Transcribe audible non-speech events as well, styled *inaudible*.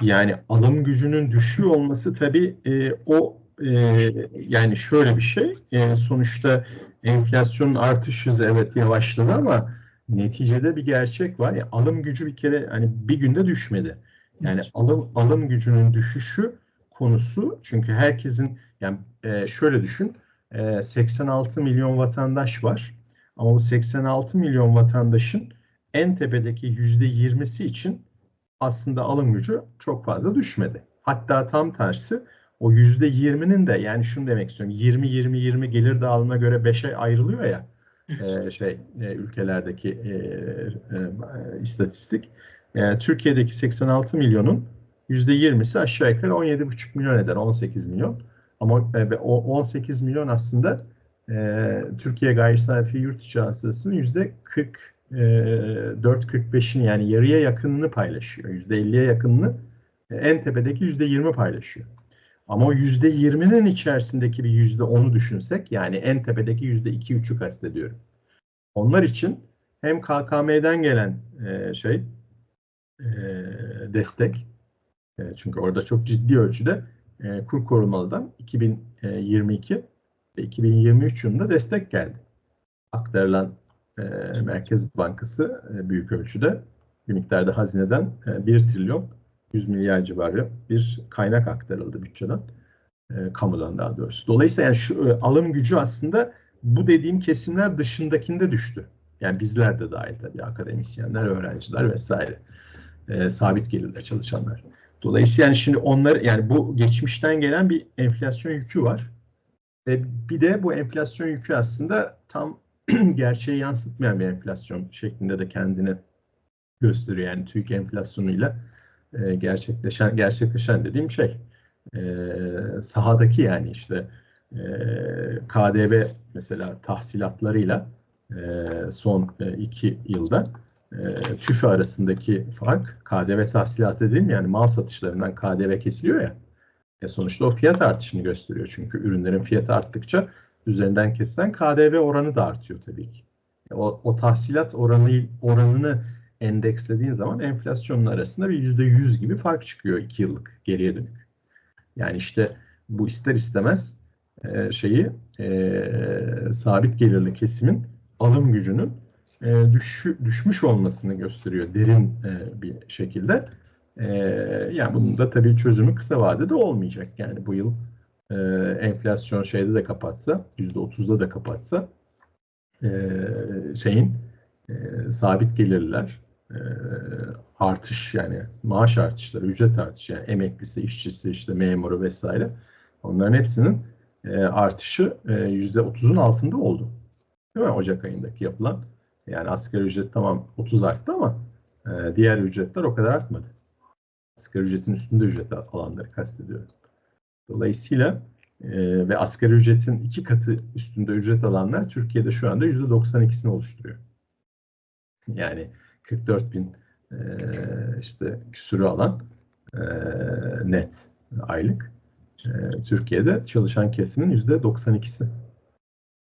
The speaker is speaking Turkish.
Yani alım gücünün düşüyor olması tabii e, o e, yani şöyle bir şey. E, sonuçta enflasyonun artış hızı evet yavaşladı ama neticede bir gerçek var. Yani alım gücü bir kere hani bir günde düşmedi. Yani alım alım gücünün düşüşü konusu çünkü herkesin yani e, şöyle düşün e, 86 milyon vatandaş var ama bu 86 milyon vatandaşın en tepedeki yüzde 20'si için aslında alım gücü çok fazla düşmedi. Hatta tam tersi o yüzde 20'nin de yani şunu demek istiyorum 20-20-20 gelir dağılımına göre 5'e ayrılıyor ya e, şey e, ülkelerdeki e, e, istatistik. E, Türkiye'deki 86 milyonun %20'si aşağı yukarı 17,5 milyon eder 18 milyon. Ama e, o 18 milyon aslında e, Türkiye gayri safi yurt içi hasılasının %44-45'ini yani yarıya yakınını paylaşıyor. %50'ye yakınını e, en tepedeki %20 paylaşıyor. Ama o %20'nin içerisindeki bir %10'u düşünsek yani en tepedeki %2-3'ü kastediyorum. Onlar için hem KKM'den gelen e, şey e, destek e, çünkü orada çok ciddi ölçüde e, kur korumalıdan 2022 ve 2023 yılında destek geldi. Aktarılan e, Merkez Bankası e, büyük ölçüde bir miktarda hazineden e, 1 trilyon 100 milyar civarı bir kaynak aktarıldı bütçeden. E, kamudan daha doğrusu. Dolayısıyla yani şu alım gücü aslında bu dediğim kesimler dışındakinde düştü. Yani bizler de dahil tabii akademisyenler, öğrenciler vesaire. E, sabit gelirde çalışanlar. Dolayısıyla yani şimdi onlar yani bu geçmişten gelen bir enflasyon yükü var. Ve bir de bu enflasyon yükü aslında tam *clears throat* gerçeği yansıtmayan bir enflasyon şeklinde de kendini gösteriyor. Yani TÜİK enflasyonuyla e, gerçekleşen gerçekleşen dediğim şey e, sahadaki yani işte e, KDV mesela tahsilatlarıyla e, son e, iki yılda e, TÜFE arasındaki fark KDV tahsilatı değil mi? Yani mal satışlarından KDV kesiliyor ya. E sonuçta o fiyat artışını gösteriyor. Çünkü ürünlerin fiyatı arttıkça üzerinden kesilen KDV oranı da artıyor tabii ki. O, o tahsilat oranı oranını endekslediğin zaman enflasyonun arasında bir yüzde yüz gibi fark çıkıyor iki yıllık geriye dönük. Yani işte bu ister istemez e, şeyi e, sabit gelirli kesimin alım gücünün e, düş, düşmüş olmasını gösteriyor derin e, bir şekilde. E, yani bunun da tabii çözümü kısa vadede olmayacak. Yani bu yıl e, enflasyon şeyde de kapatsa, yüzde otuzda da kapatsa e, şeyin e, sabit gelirler e, artış yani maaş artışları, ücret artışı yani emeklisi, işçisi, işte memuru vesaire onların hepsinin e, artışı yüzde otuzun altında oldu. Değil mi? Ocak ayındaki yapılan. Yani asgari ücret tamam 30 arttı ama e, diğer ücretler o kadar artmadı. Asgari ücretin üstünde ücret alanları kastediyorum. Dolayısıyla e, ve asgari ücretin iki katı üstünde ücret alanlar Türkiye'de şu anda yüzde 92'sini oluşturuyor. Yani 44 bin e, işte küsürü alan e, net aylık. E, Türkiye'de çalışan kesimin yüzde 92'si.